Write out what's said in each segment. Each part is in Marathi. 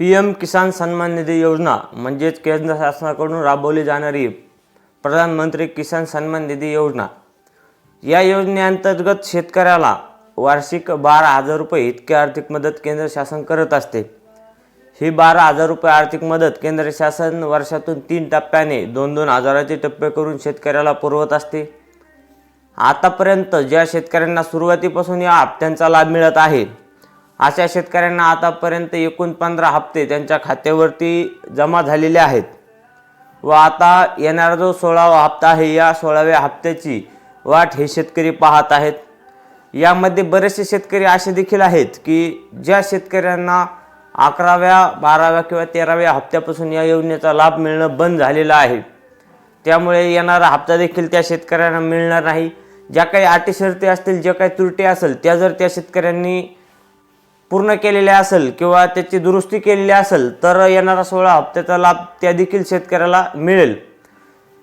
पी एम किसान सन्मान निधी योजना म्हणजेच केंद्र शासनाकडून राबवली जाणारी प्रधानमंत्री किसान सन्मान निधी योजना. या योजनेअंतर्गत शेतकऱ्याला वार्षिक बारा हजार रुपये इतकी आर्थिक मदत केंद्र शासन करत असते. ही बारा हजार रुपये आर्थिक मदत केंद्र शासन वर्षातून तीन टप्प्याने दोन दोन हजाराचे टप्पे करून शेतकऱ्याला पुरवत असते. आतापर्यंत ज्या शेतकऱ्यांना सुरुवातीपासून या हप्त्यांचा लाभ मिळत आहे अशा शेतकऱ्यांना आतापर्यंत एकूण पंधरा हप्ते त्यांच्या खात्यावरती जमा झालेले आहेत. व आता येणारा जो सोळावा हप्ता आहे या सोळाव्या हप्त्याची वाट हे शेतकरी पाहत आहेत. यामध्ये बरेचसे शेतकरी असे देखील आहेत की ज्या शेतकऱ्यांना अकराव्या बाराव्या किंवा तेराव्या हप्त्यापासून या योजनेचा लाभ मिळणं बंद झालेलं आहे. त्यामुळे येणारा हप्ता देखील त्या शेतकऱ्यांना मिळणार नाही. ज्या काही अटी शर्ती असतील ज्या काही त्रुटी असेल त्या जर त्या शेतकऱ्यांनी पूर्ण केलेल्या असेल किंवा त्याची दुरुस्ती केलेली असेल तर येणारा सोळा हप्त्याचा लाभ त्या देखील शेतकऱ्याला मिळेल.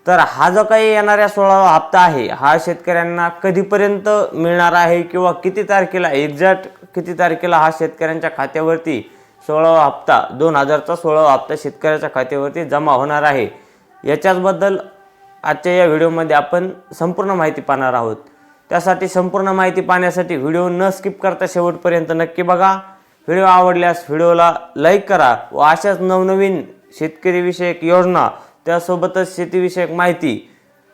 तर हा जो काही येणाऱ्या सोळावा हप्ता आहे हा शेतकऱ्यांना कधीपर्यंत मिळणार आहे किंवा किती तारखेला एक्झॅक्ट किती तारखेला हा शेतकऱ्यांच्या खात्यावरती सोळावा हप्ता दोन हजारचा सोळावा हप्ता शेतकऱ्याच्या खात्यावरती जमा होणार आहे? याच्याचबद्दल आजच्या या व्हिडिओमध्ये आपण संपूर्ण माहिती पाहणार आहोत. त्यासाठी संपूर्ण माहिती पाहण्यासाठी व्हिडिओ न स्किप करता शेवटपर्यंत नक्की बघा. व्हिडिओ आवडल्यास व्हिडिओला लाईक करा व अशाच नवनवीन शेतकरीविषयक योजना त्यासोबतच शेतीविषयक माहिती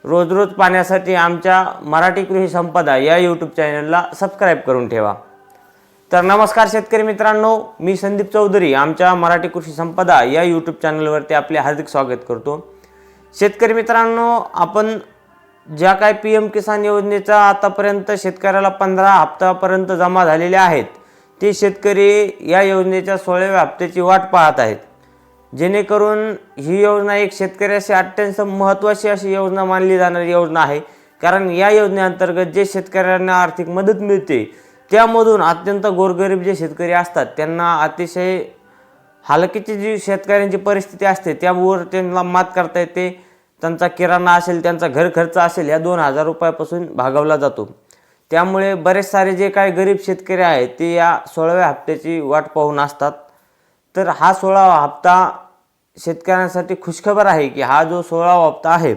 रोज रोज पाहण्यासाठी आमच्या मराठी कृषी संपदा या यूट्यूब चॅनलला सबस्क्राईब करून ठेवा. तर नमस्कार शेतकरी मित्रांनो मी संदीप चौधरी आमच्या मराठी कृषी संपदा या यूट्यूब चॅनलवरती आपले हार्दिक स्वागत करतो. शेतकरी मित्रांनो आपण ज्या काय पी एम किसान योजनेचा आतापर्यंत शेतकऱ्याला पंधरा हप्त्यापर्यंत जमा झालेले आहेत ते शेतकरी या योजनेच्या सोळाव्या हप्त्याची वाट पाहत आहेत. जेणेकरून ही योजना एक शेतकऱ्याशी अत्यंत महत्त्वाची अशी योजना मानली जाणारी योजना आहे. कारण या योजनेअंतर्गत जे शेतकऱ्यांना आर्थिक मदत मिळते त्यामधून अत्यंत गोरगरीब जे शेतकरी असतात त्यांना अतिशय हालकीची जी शेतकऱ्यांची परिस्थिती असते त्यावर त्यांना मात करता येते. त्यांचा किराणा असेल त्यांचा घर खर्च असेल या दोन हजार रुपयापासून भागवला जातो. त्यामुळे बरेच सारे जे काही गरीब शेतकरी आहेत ते या सोळाव्या हप्त्याची वाट पाहून असतात. तर हा सोळावा हप्ता शेतकऱ्यांसाठी खुशखबर आहे की हा जो सोळावा हप्ता आहे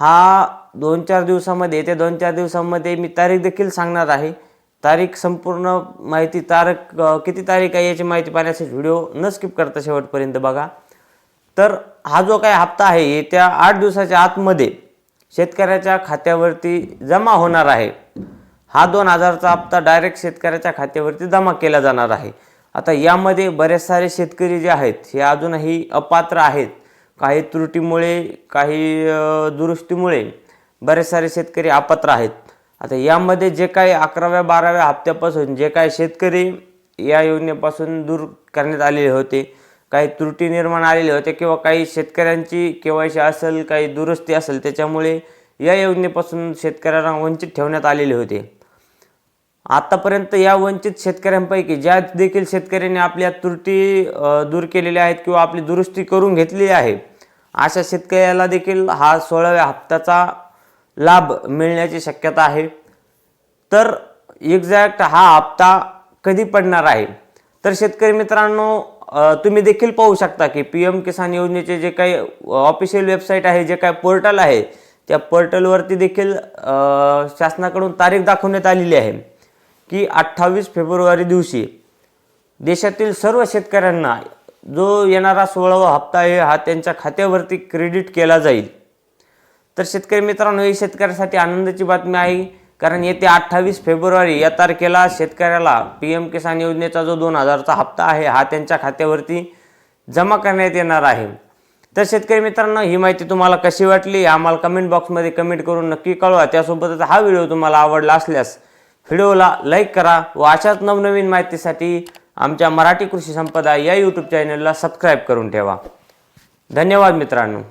हा दोन चार दिवसामध्ये येत्या दोन चार दिवसामध्ये मी तारीख देखील सांगणार आहे. तारीख संपूर्ण माहिती तारख किती तारीख आहे याची माहिती पाहण्यासाठी व्हिडिओ न स्किप करता शेवटपर्यंत बघा. तर हा जो काही हप्ता आहे येत्या आठ दिवसाच्या आतमध्ये शेतकऱ्याच्या खात्यावरती जमा होणार आहे. हा दोन हजारचा हप्ता डायरेक्ट शेतकऱ्याच्या खात्यावरती जमा केला जाणार आहे. आता यामध्ये बरेच सारे शेतकरी जे आहेत हे अजूनही अपात्र आहेत. काही त्रुटीमुळे काही दुरुस्तीमुळे बरेच सारे शेतकरी अपात्र आहेत. आता यामध्ये जे काही अकराव्या बाराव्या हप्त्यापासून जे काही शेतकरी या योजनेपासून दूर करण्यात आलेले होते काही त्रुटी निर्माण आलेले होते किंवा काही शेतकऱ्यांची केवायसी असेल काही दुरुस्ती असेल त्याच्यामुळे या योजनेपासून शेतकऱ्यांना वंचित ठेवण्यात आलेले होते. आत्तापर्यंत या वंचित शेतकऱ्यांपैकी ज्या देखील शेतकऱ्यांनी आपल्या त्रुटी दूर केलेल्या आहेत किंवा आपली दुरुस्ती करून घेतली आहे अशा शेतकऱ्याला देखील हा सोळाव्या हप्त्याचा लाभ मिळण्याची शक्यता आहे. तर एक्झॅक्ट हा हप्ता कधी पडणार आहे? तर शेतकरी मित्रांनो तुम्ही देखील पाहू शकता की पी एम किसान योजनेचे जे काही ऑफिशियल वेबसाईट आहे जे काही पोर्टल आहे त्या पोर्टलवरती देखील शासनाकडून तारीख दाखवण्यात आलेली आहे की अठ्ठावीस फेब्रुवारी दिवशी देशातील सर्व शेतकऱ्यांना जो येणारा सोळावा हप्ता आहे हा त्यांच्या खात्यावरती क्रेडिट केला जाईल. तर शेतकरी मित्रांनो ही शेतकऱ्यासाठी आनंदाची बातमी आहे. कारण येत्या अठ्ठावीस फेब्रुवारी या तारखेला शेतकऱ्याला पी एम किसान योजनेचा जो दोन हजारचा हप्ता आहे हा त्यांच्या खात्यावरती जमा करण्यात येणार आहे. तर शेतकरी मित्रांनो ही माहिती तुम्हाला कशी वाटली? आम्हाला कमेंट बॉक्समध्ये कमेंट करून नक्की कळवा. त्यासोबतच हा व्हिडिओ तुम्हाला आवडला असल्यास व्हिडिओला लाईक करा व अशाच नवनवीन माहितीसाठी आमच्या मराठी कृषी संपदा या यूट्यूब चॅनलला सबस्क्राईब करून ठेवा. धन्यवाद मित्रांनो.